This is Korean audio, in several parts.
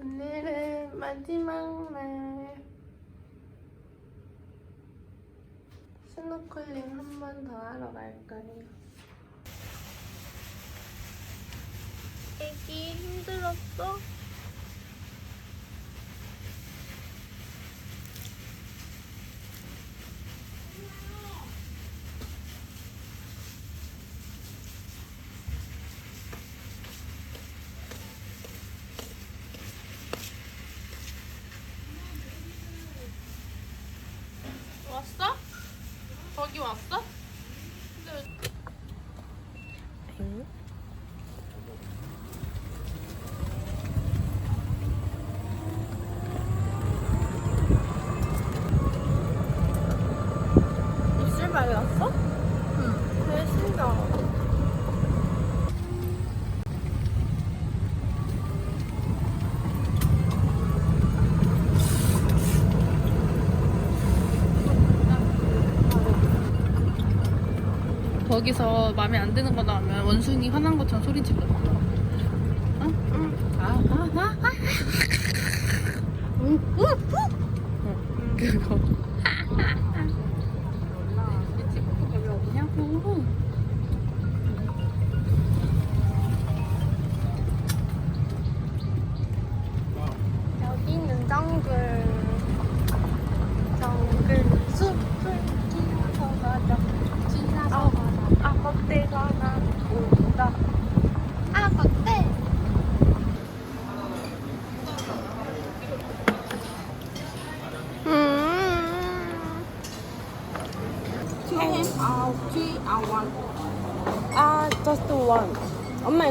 오늘은 마지막 날 스노클링 한 번 더 하러 갈 거예요. 애기 힘들었어? 왔어? 거기 왔어? 근데 응? 입술 발랐어? 응. 되게 신기하다. 거기서 마음에 안 드는 거 나오면 원숭이 화난 것처럼 소리 질러. 응? 응. 아, 아, 아, 아. 응, 응, 응.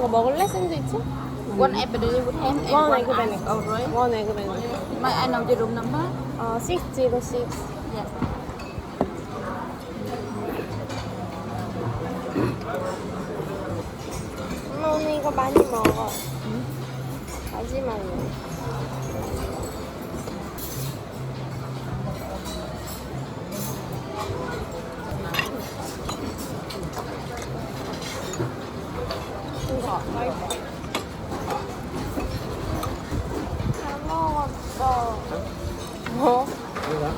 먹을래? 샌드위치? One egg Benedict with ham and One one, egg. Benedict. Alright. 원 에그 베네딕트. May I know the room number? 어, 606. Yes. 엄마 오늘 이거 많이 먹어. 마지막이야. 맛있어. 잘 먹었어. 뭐? 뭐가?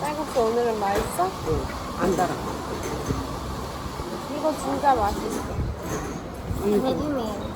쌀국수 오늘은 맛있어? 안 달아. 이거 진짜 맛있어. 응. 이거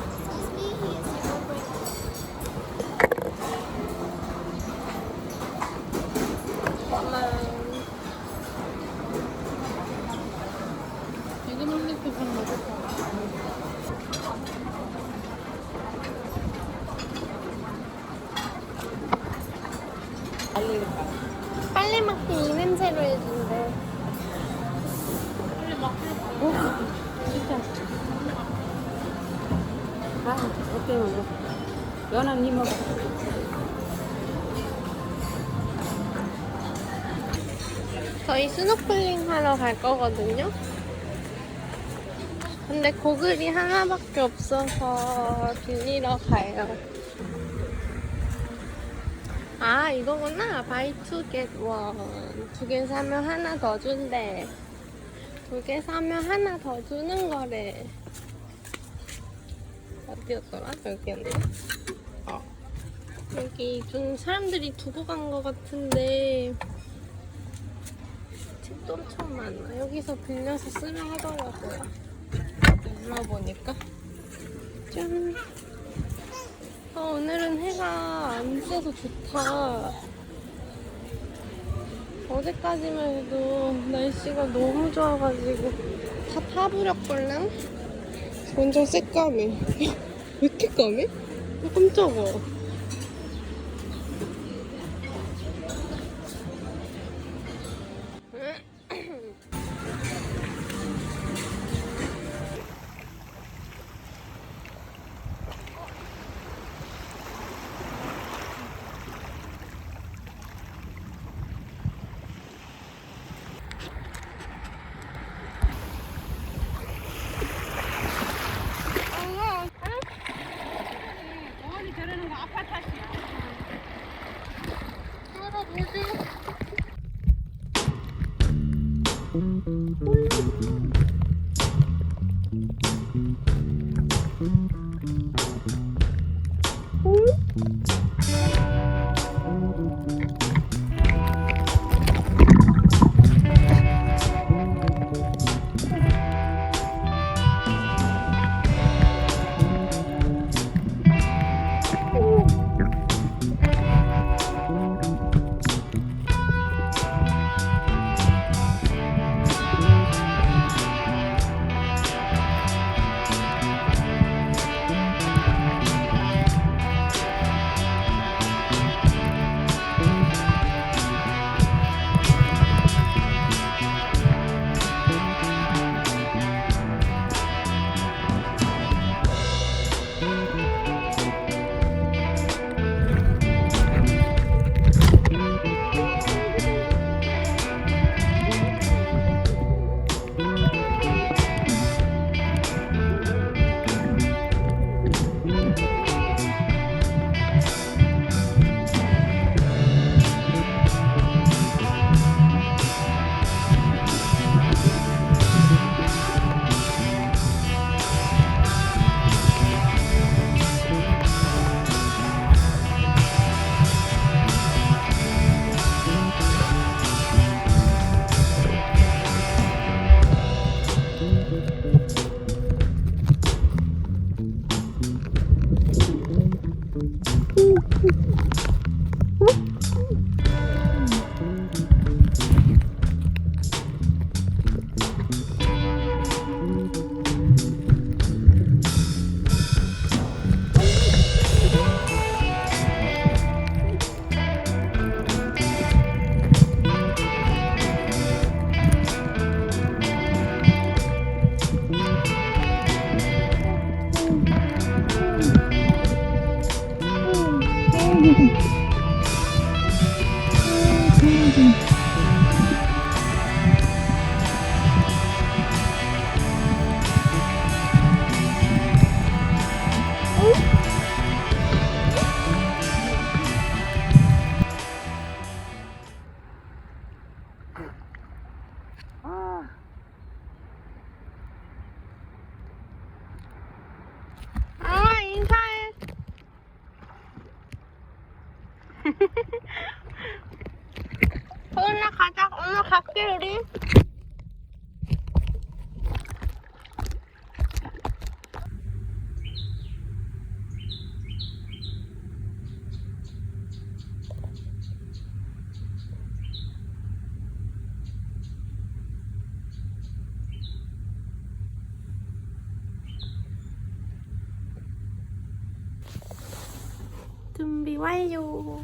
저희 스노클링 하러 갈 거거든요. 근데 고글이 하나밖에 없어서 빌리러 가요. 아, 이거구나. 바이 투겟 원. 두 개 사면 하나 더 준대. 두 개 사면 하나 더 주는 거래. 어디였더라? 여기였네. 어. 여기 좀 사람들이 두고 간 거 같은데 책도 엄청 많아. 여기서 빌려서 쓰려 하더라고요. 눌러보니까. 짠. 아, 오늘은 해가 안 쎄서 좋다. 어제까지만 해도 날씨가 너무 좋아가지고 다 타버렸걸랑? 완전 새까매. 야, 왜 이렇게 까매? 아, 깜짝아.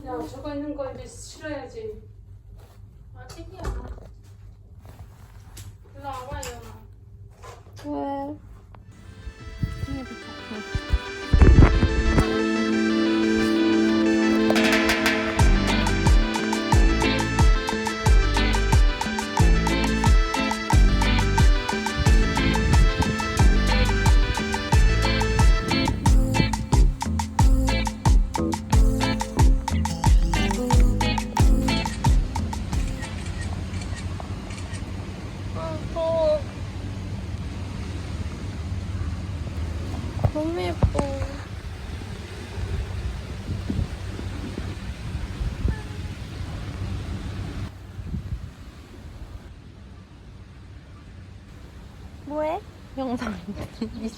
야 저거 있는 거 이제 실어야지.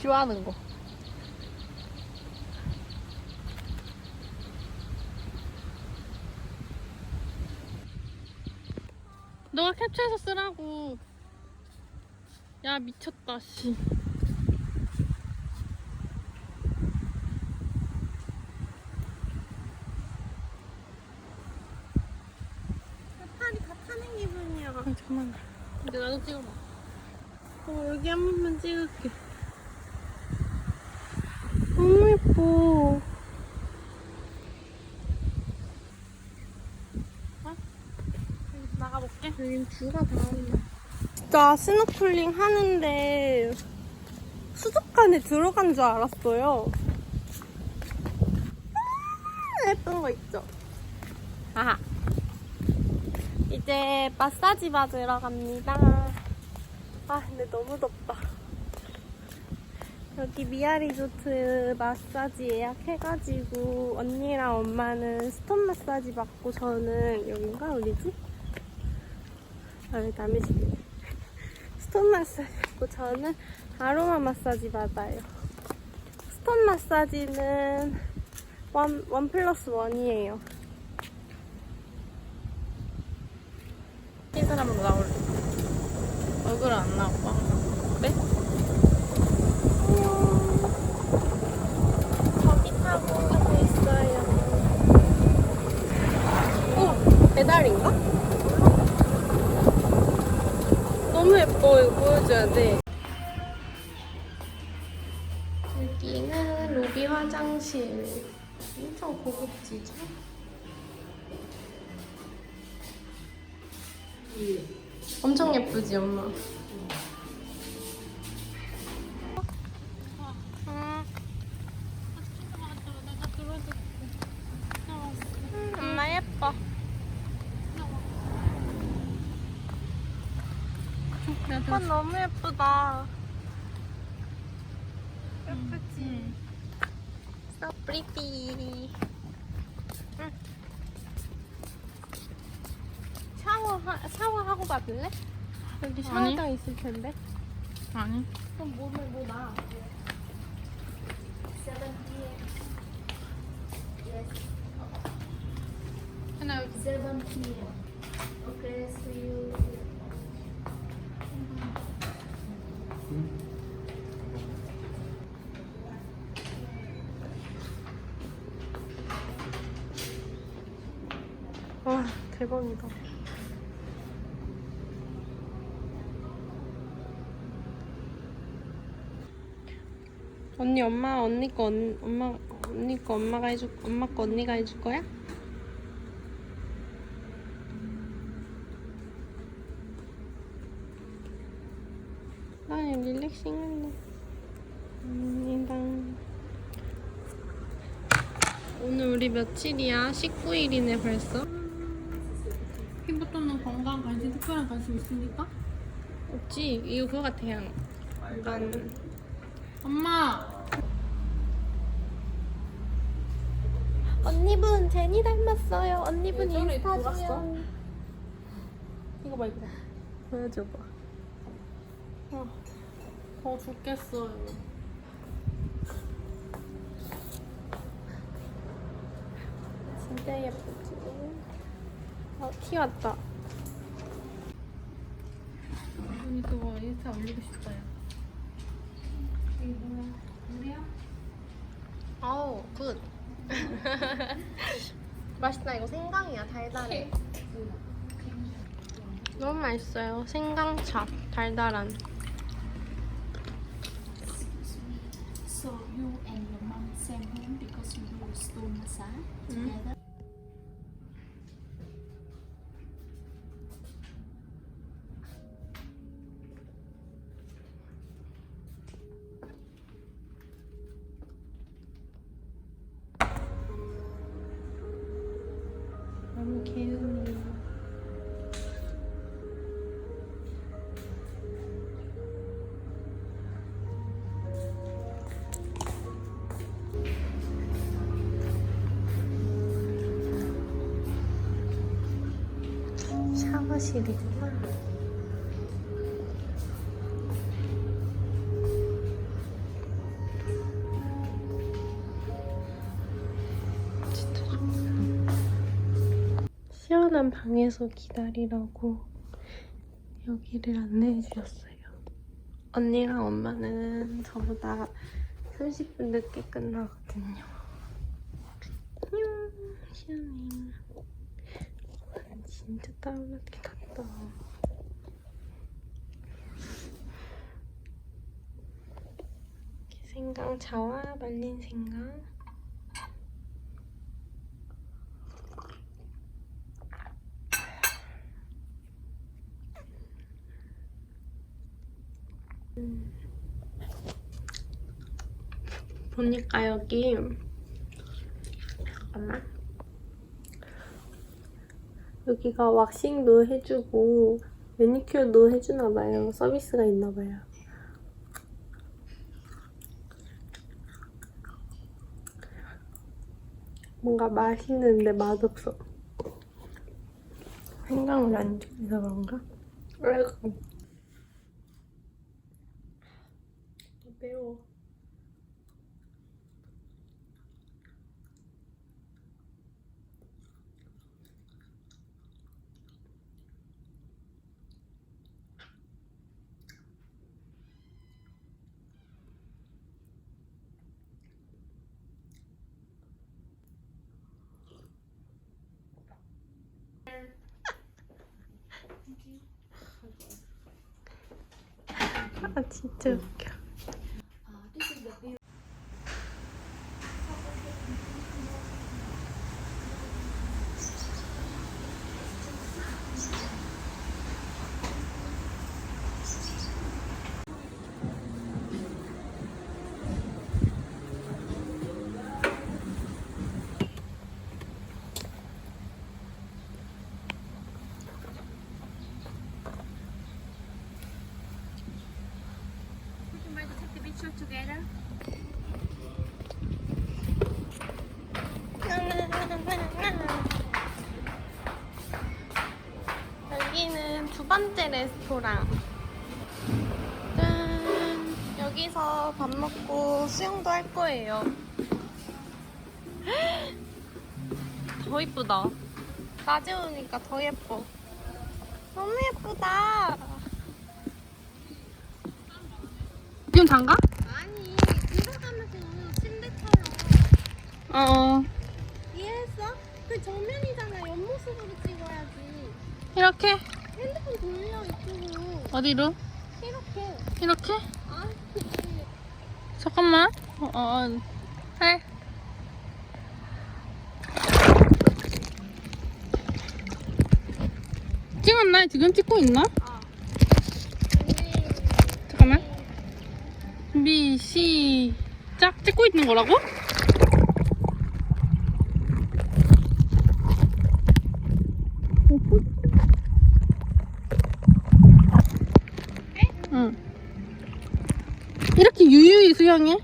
이슈하는 거. 너가 캡처해서 쓰라고. 야 미쳤다 씨. 팔이 다 타는 기분이야. 아, 정말. 근데 나도 찍어봐. 어, 여기 한 번만 찍을게. 예뻐. 어? 나가볼게. 여긴 뷰가 다. 진짜 스노클링 하는데 수족관에 들어간 줄 알았어요. 아, 예쁜 거 있죠? 아하. 이제 마사지 받으러 갑니다. 아, 근데 너무 덥다. 여기 미아 리조트 마사지 예약해가지고 언니랑 엄마는 스톤 마사지 받고 저는 여긴가 어디지? 아, 여기 남의 집이네. 스톤 마사지 받고 저는 아로마 마사지 받아요. 스톤 마사지는 원, 원 플러스 원이에요. 이 사람으로 나올래. 얼굴 안 나올까? 그래? 거기 타고 오고 있어요. 어? 배달인가? 너무 예뻐. 이거 보여줘야 돼. 여기는 로비 화장실. 엄청 고급지죠? 엄청 예쁘지, 엄마? 프리티 응. 샤워 샤워하고 가볼래? 여기 샤워장 있을 텐데 아니 그럼 몸을 뭐 나? 하나 여기 7 p.m. Okay, see you. 대박이다. 언니 엄마 언니 거 언, 엄마 언니 거 엄마가 해줄 엄마 거 언니가 해줄 거야? 나 릴렉싱한다. 언니랑 오늘 우리 며칠이야? 19일이네 벌써. 건강 관심, 있으니까? 없지 이거 그거 같아 그냥 약간 엄마! 언니분 제니 닮았어요 언니분 예전에 인스타 돌았어? 주요 이거 봐, 이거 봐. 보여줘봐 더 죽겠어요. 진짜 예쁘지 어 티 왔다 그거 인스타 올리고 싶어요. 이게 뭐야? 물이야? 아우 굿 맛있다 이거 생강이야 달달해 너무 맛있어요 생강차 달달한 So you and your mom same room because you do stone massage together. 샤워실이구나 진짜 시원한 방에서 기다리라고 여기를 안내해 주셨어요. 언니랑 엄마는 저보다 30분 늦게 끝나거든요. 안녕, 시원해. 와, 진짜 따뜻하게 탔다. 이렇게 생강차와 말린 생강. 보니까 여기 잠깐만 여기가 왁싱도 해주고 매니큐어도 해주나봐요. 서비스가 있나봐요. 뭔가 맛있는데 맛없어. 생강을 안 좋아해서 그런가? 아이고 매워 아 진짜 웃겨 수영도 할 거예요. 더 이쁘다. 낮에 오니까 더 예뻐. 너무 예쁘다. 지금 장가? 아니, 들어가면서 침대처럼. 어. 이해했어? 그 정면이잖아. 옆모습으로 찍어야지. 이렇게? 핸드폰 돌려 이쪽으로. 어디로? 이렇게. 이렇게? 아. 잠깐만. 어, 어. 해. 찍었나? 지금 찍고 있나? 잠깐만. 준비 시작. 찍고 있는 거라고? 응. 이렇게 유유히 수영해?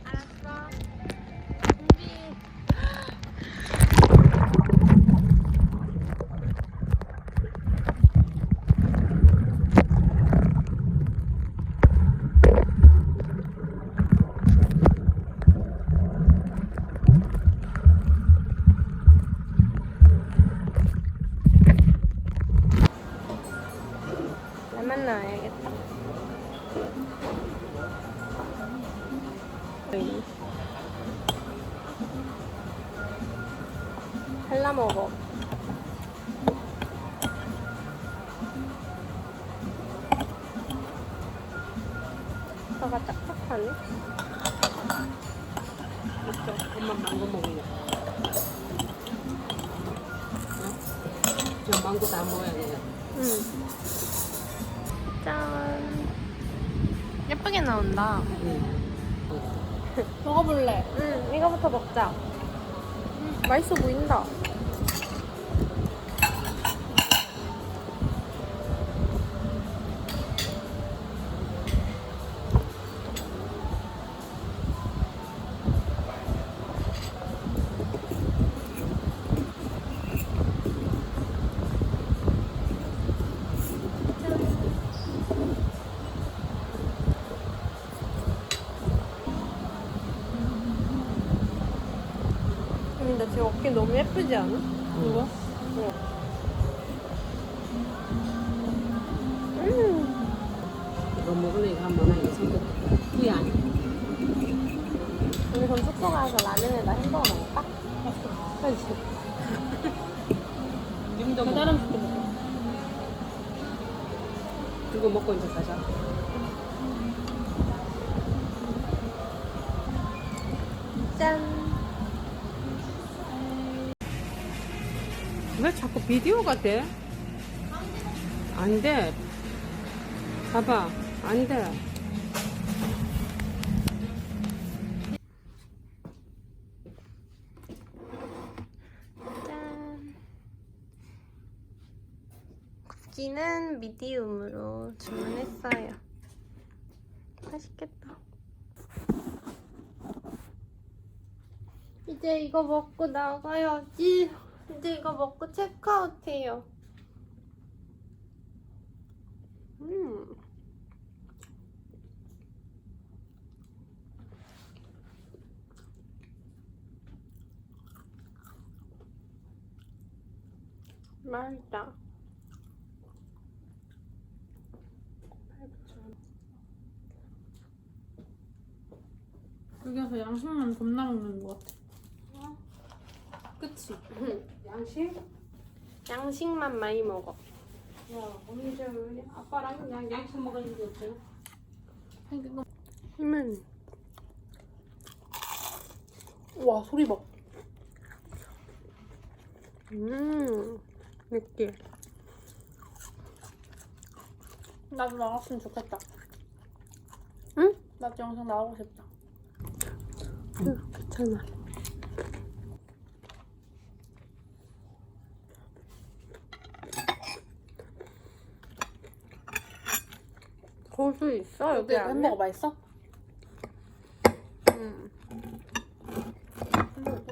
먹어. 너가 딱딱하네. 있어. 엄마 망고 먹을래. 어? 저 망고 다 먹어야 돼. 응. 짠. 예쁘게 나온다. 응. 먹어볼래. 응, 이거부터 먹자. 음, 맛있어 보인다. 근데 지금 어깨 너무 예쁘지 않아? 이거? 음. 이거 먹으려니까 한번 하니까 성격 후회 안 해. 우리 그럼 숙소 가서 라면에다 햄버거 먹을까? 그렇지. 님도 먹 배달음 시켜 먹어. 이거 먹고 이제 가자. 짠. 비디오가 돼? 안 돼. 봐봐. 안 돼. 짠. 굽기는 미디움으로 주문했어요. 맛있겠다. 이제 이거 먹고 나가야지. 이제 이거 먹고 체크아웃해요. 음. 맛있다. 여기 와서 양식만 겁나 먹는 것 같아. 그치? 양식? 양식만 많이 먹어. 야, 언제 우리 아빠랑 그냥 양식 먹으는 게 없어요? 힘은 와 소리 봐. 음 느끼. 나도 나갔으면 좋겠다. 응? 나도 영상 나오고 싶다. 응, 괜찮아. 고수 있어 여기 안에? 햄버거 맛있어? 음,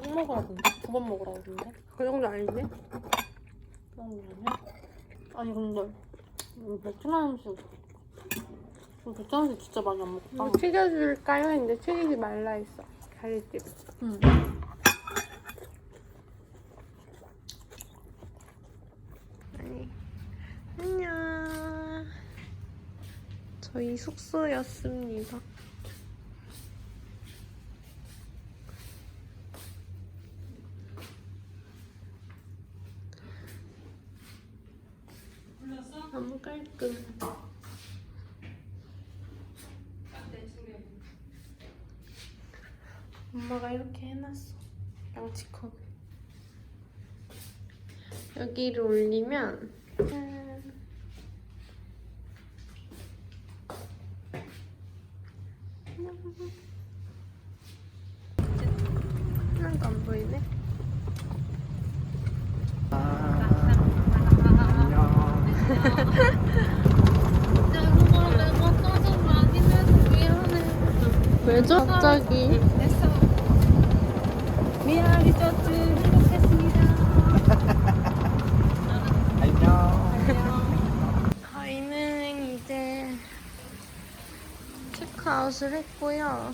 햄버거 꼭 먹으라던데. 두 번 먹으라던데. 그 정도 아닌데? 그런 거 아니야? 아니 근데 음, 베트남 음식 음, 베트남 음식 진짜 많이 안 먹다. 뭐 튀겨줄까요? 했는데 튀기지 말라 했어. 가리집. 응. 저희 숙소였습니다. 너무 깔끔. 엄마가 이렇게 해놨어. 양치컵. 여기를 올리면 짠. 하나도 안 보이네. 왜죠? 갑자기? 미라 리조트 행복했습니다. 저희는 이제 체크아웃을 했고요.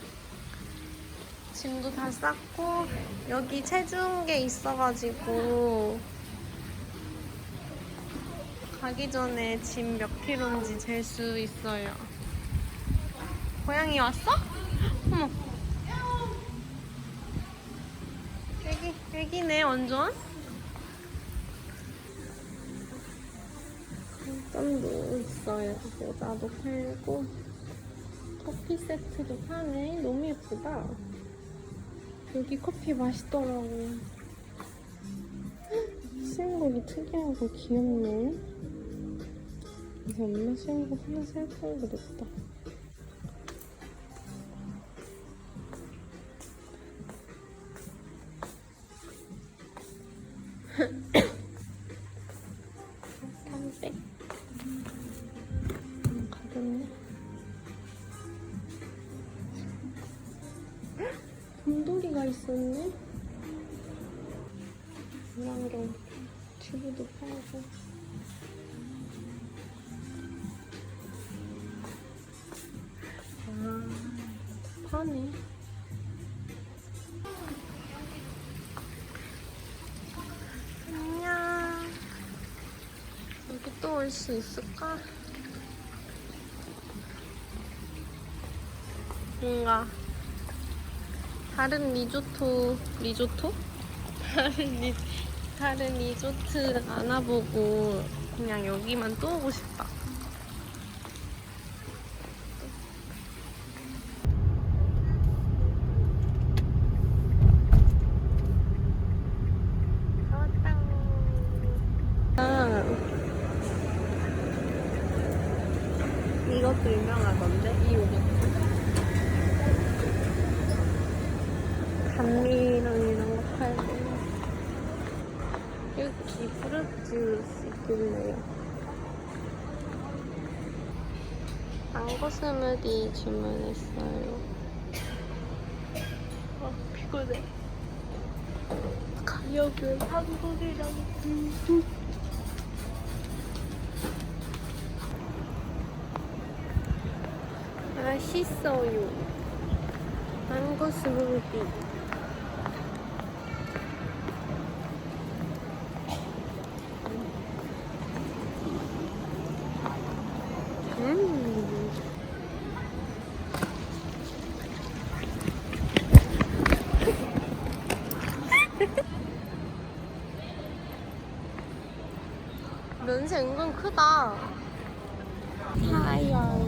짐도 다 쌌고 여기 체중계 있어가지고 가기 전에 짐 몇 킬로인지 잴 수 있어요. 고양이 왔어? 어머. 애기, 애기네 완전. 깜도 있어요. 모자도 팔고 커피 세트도 파네. 너무 예쁘다. 여기 커피 맛있더라고. 수영복이 특이하고 귀엽네. 그래서 엄마 수영복 하나 살걸 그랬다. 탐백. 파네. 안녕. 여기 또 올 수 있을까? 뭔가 다른 리조트 리조트? 다른 리 다른 리조트 안 와보고 그냥 여기만 또 오고 싶다. 아, 이것도 유명하던데 이 요거트. 단미랑 이런 거 팔고 여기 프루트스 있길래요 망고 스무디 주문했어요. 아 피곤해. 가격은 한국이랑 비슷 맛있어요. 망고 스무디 면세 은근 크다. 하얀.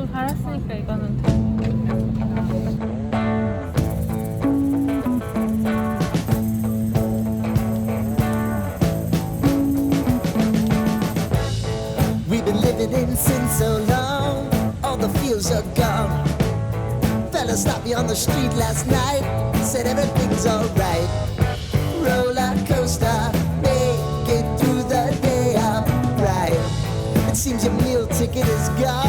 얼굴 갈았으니까 이거는 돼. We've been living in sin so long, all the fields are gone. Fella stopped me on the street last night, said alright. Roller coaster, make it through the day, I'm right. It seems your meal ticket is gone.